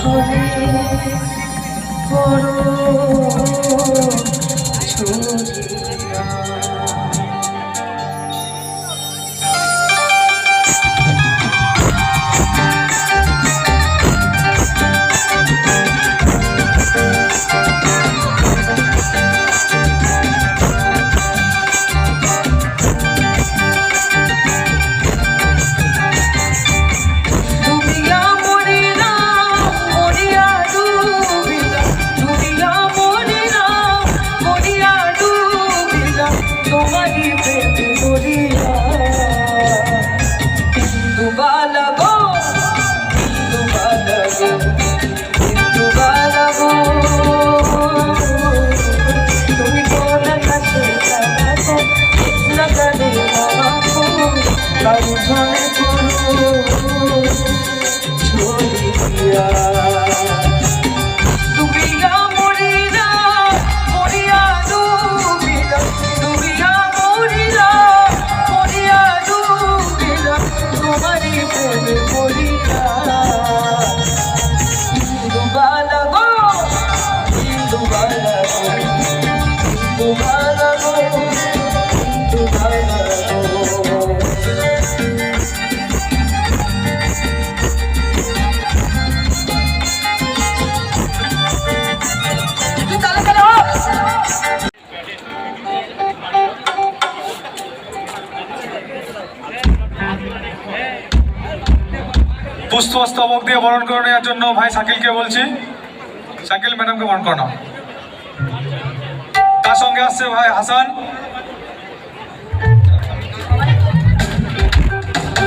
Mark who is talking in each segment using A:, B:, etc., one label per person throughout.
A: ছবি করো
B: পুষ্পস্তবক দিয়ে বরণ করে নেওয়ার জন্য ভাই শাকিলকে বলছি। শাকিল ম্যাডামকে বরণ করানো। তার সঙ্গে আসছে ভাই হাসান?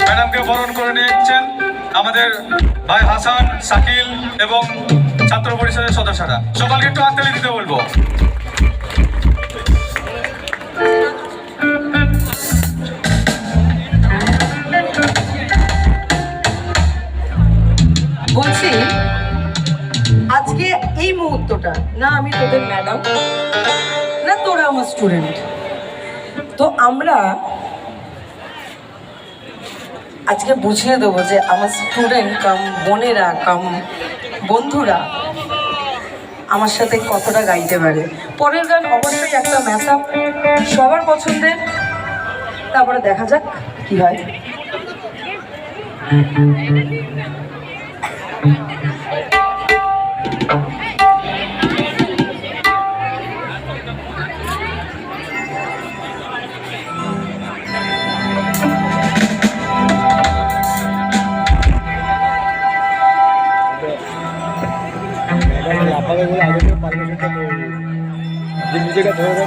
B: ম্যাডামকে বরণ করে নিয়েছেন আমাদের ভাই হাসান, শাকিল এবং ছাত্র পরিষদের সদস্যরা। সকলকে একটু হাততালি দিতে বলব।
A: না, আমি তোদের ম্যাডাম না, তোরা আমার স্টুডেন্ট তো আমরা আজকে বুঝিয়ে দেবো যে আমার স্টুডেন্ট কাম বোনেরা, কাম বন্ধুরা আমার সাথে কতটা গাইতে পারে। পরের গান অবশ্যই একটা ম্যাচ আপ সবার পছন্দের। তারপরে দেখা যাক কি হয়।
C: নিজেকে ধরে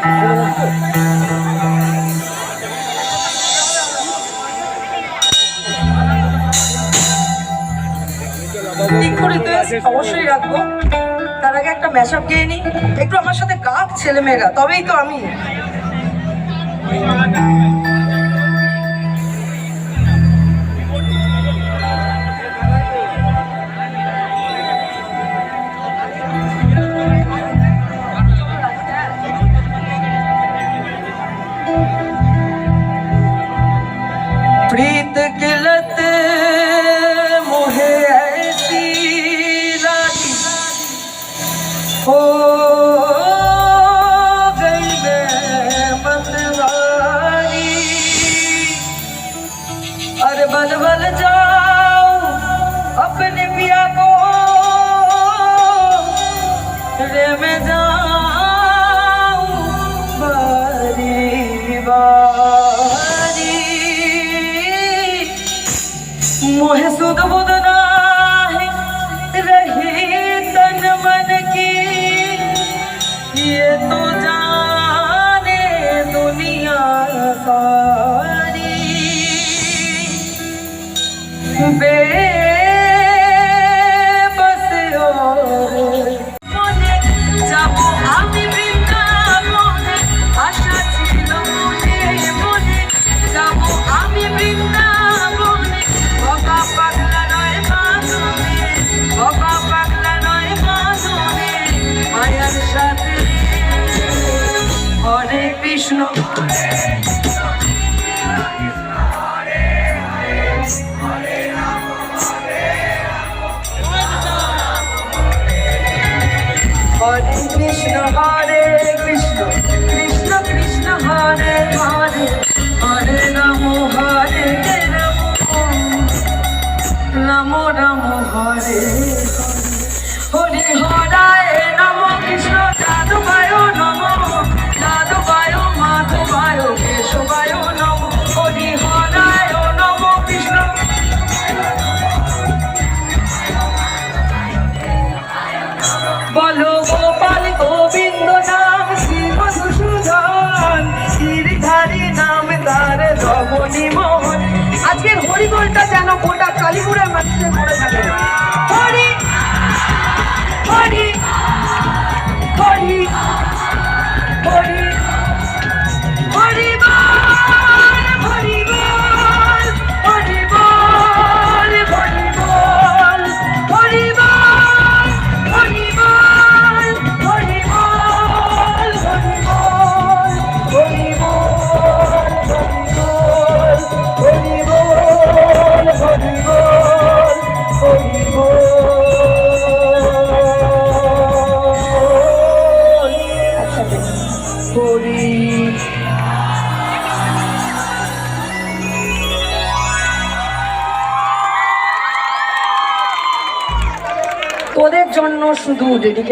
A: অবশ্যই রাখব। তার আগে একটা ম্যাশআপ গিয়ে নিই একটু আমার সাথে গাক ছেলেমেয়েরা, তবেই তো আমি বল বল যা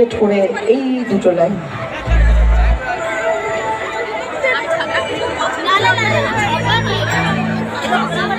A: ঠোঁটে ঠোঁড়ে এই দুটো লাইন না না না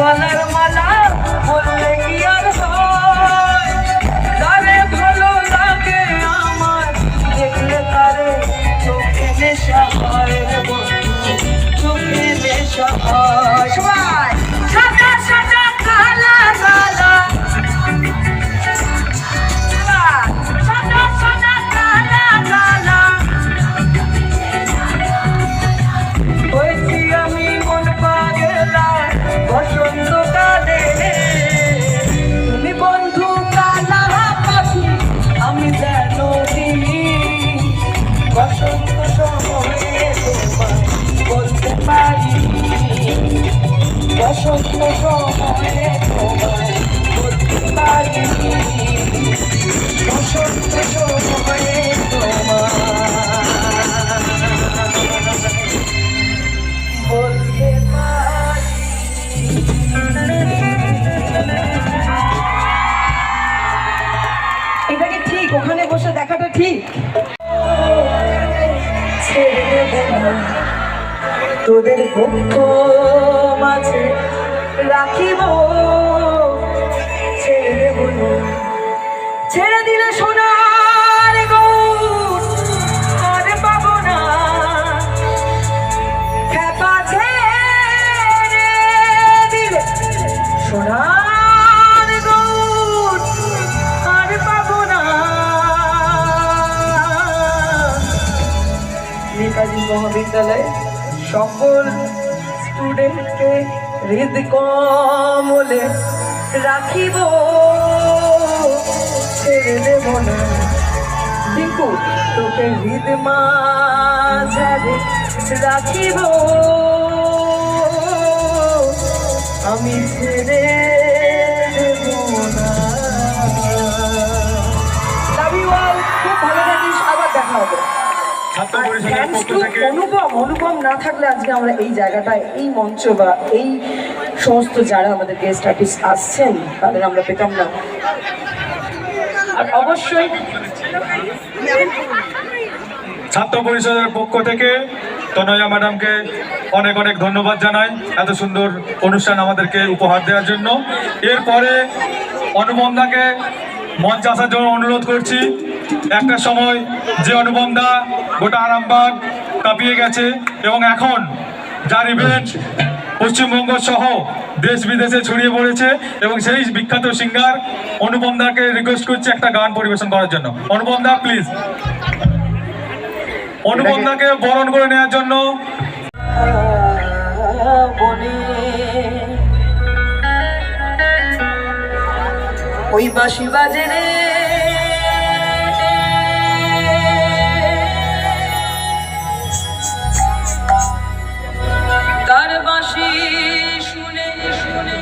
A: গলার মালা রাখিব। ছেড়ে দেব ছেড়ে দিলে সোনার গৌর আর পাবো না। খেপা ছেড়ে দিলে সোনার নেতাজি মহাবিদ্যালয়ে সকল স্টুডেন্টকে হৃদ কমলে রাখিব, ছেড়ে দেব না। দিকু তোকে হৃদ মাঝারে রাখিব। আমি ছেড়ে খুব ভালো থাকিস, আবার দেখা হবে। অনুপম অনুপম না থাকলে আজকে আমরা এই জায়গাটায় এই মঞ্চ বা এই সমস্ত যারা আমাদের গেস্ট আর্টিস্ট আসছেন তাদের আমরা পেতাম না। আর অবশ্যই
B: ছাত্র পরিষদের পক্ষ থেকে তনয়া ম্যাডামকে অনেক অনেক ধন্যবাদ জানাই এত সুন্দর অনুষ্ঠান আমাদেরকে উপহার দেওয়ার জন্য। এরপরে অনুপমদাকে মঞ্চে আসার জন্য অনুরোধ করছি। একটা সময় যে অনুপম দা গোটা আরামবাগ কাঁপিয়ে গেছে এবং এখন যার ইভেন্ট পশ্চিমবঙ্গ সহ দেশ বিদেশে ছড়িয়ে পড়েছে এবং সেই বিখ্যাত সিঙ্গার অনুপম দাকে রিকোয়েস্ট করছি একটা গান পরিবেশন করার জন্য। অনুপমদা প্লিজ অনুপম দাকে বরণ করে নেওয়ার জন্য।
A: ওই বাঁশি বাজে রে। তার বাঁশি শুনে শুনে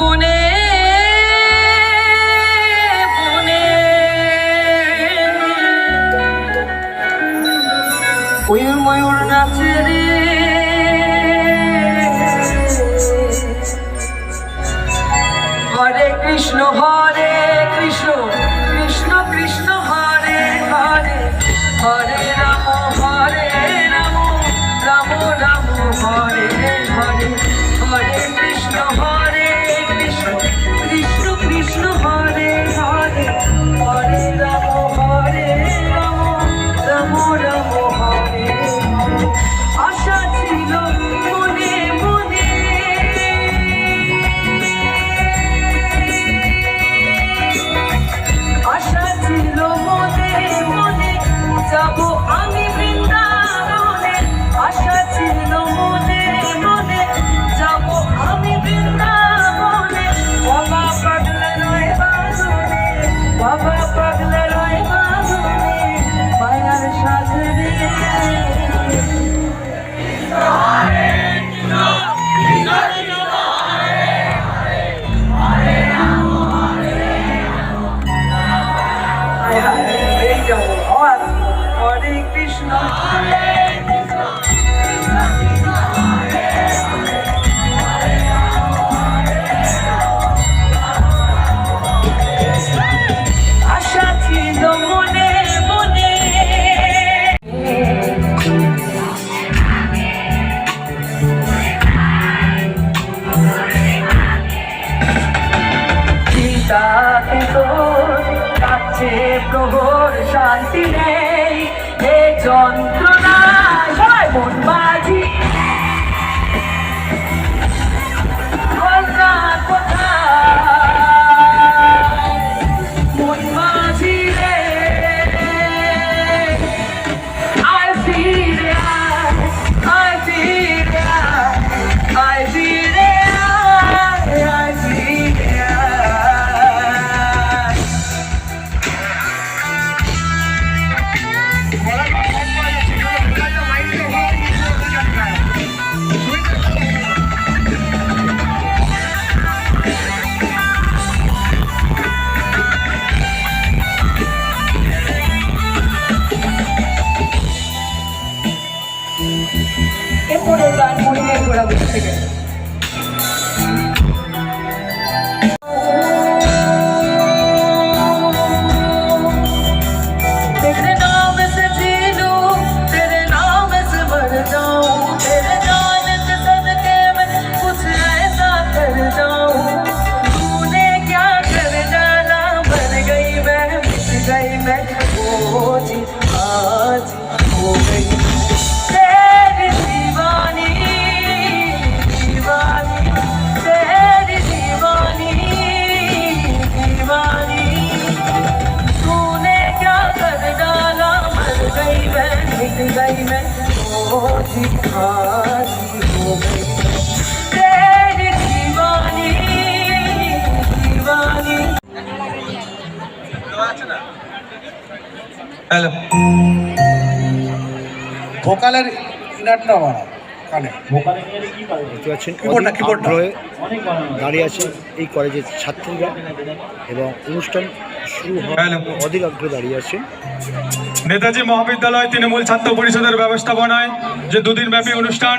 A: বনে বনে। ময়ূর ময়ূর নাচে রে। থেকে
B: হ্যালো।
C: ভোকালের ইনারটা বাড়া কানে।
D: দেখতে পাচ্ছেন দাঁড়িয়ে আছে এই কলেজের ছাত্রীরা এবং অনুষ্ঠান শুরু
B: হ্যালো।
D: অধীর আগ্রহে দাঁড়িয়ে আছে
B: নেতাজি মহাবিদ্যালয় তৃণমূল ছাত্র পরিষদের ব্যবস্থাপনায় যে দুদিন ব্যাপী অনুষ্ঠান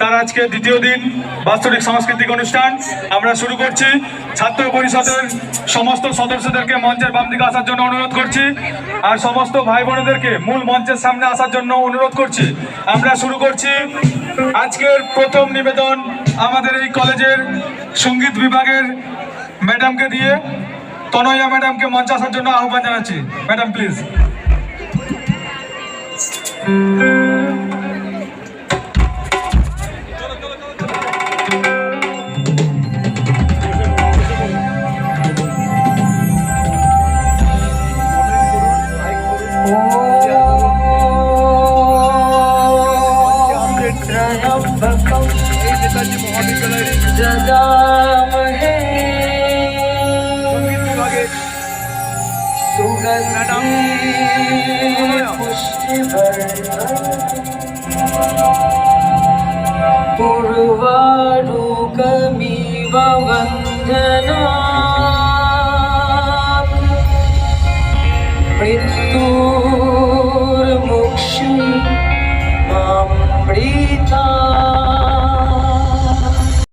B: তার আজকে দ্বিতীয় দিন বাৎসরিক সাংস্কৃতিক অনুষ্ঠান। আমরা শুরু করছি। ছাত্র পরিষদের সমস্ত সদস্যদেরকে মঞ্চের বাম দিকে আসার জন্য অনুরোধ করছি। আর সমস্ত ভাই বোনেদেরকে মূল মঞ্চের সামনে আসার জন্য অনুরোধ করছি। আমরা শুরু করছি। আজকের প্রথম নিবেদন আমাদের এই কলেজের সংগীত বিভাগের ম্যাডামকে দিয়ে তনয়া ম্যাডামকে মঞ্চে আসার জন্য আহ্বান জানাচ্ছি। Madam please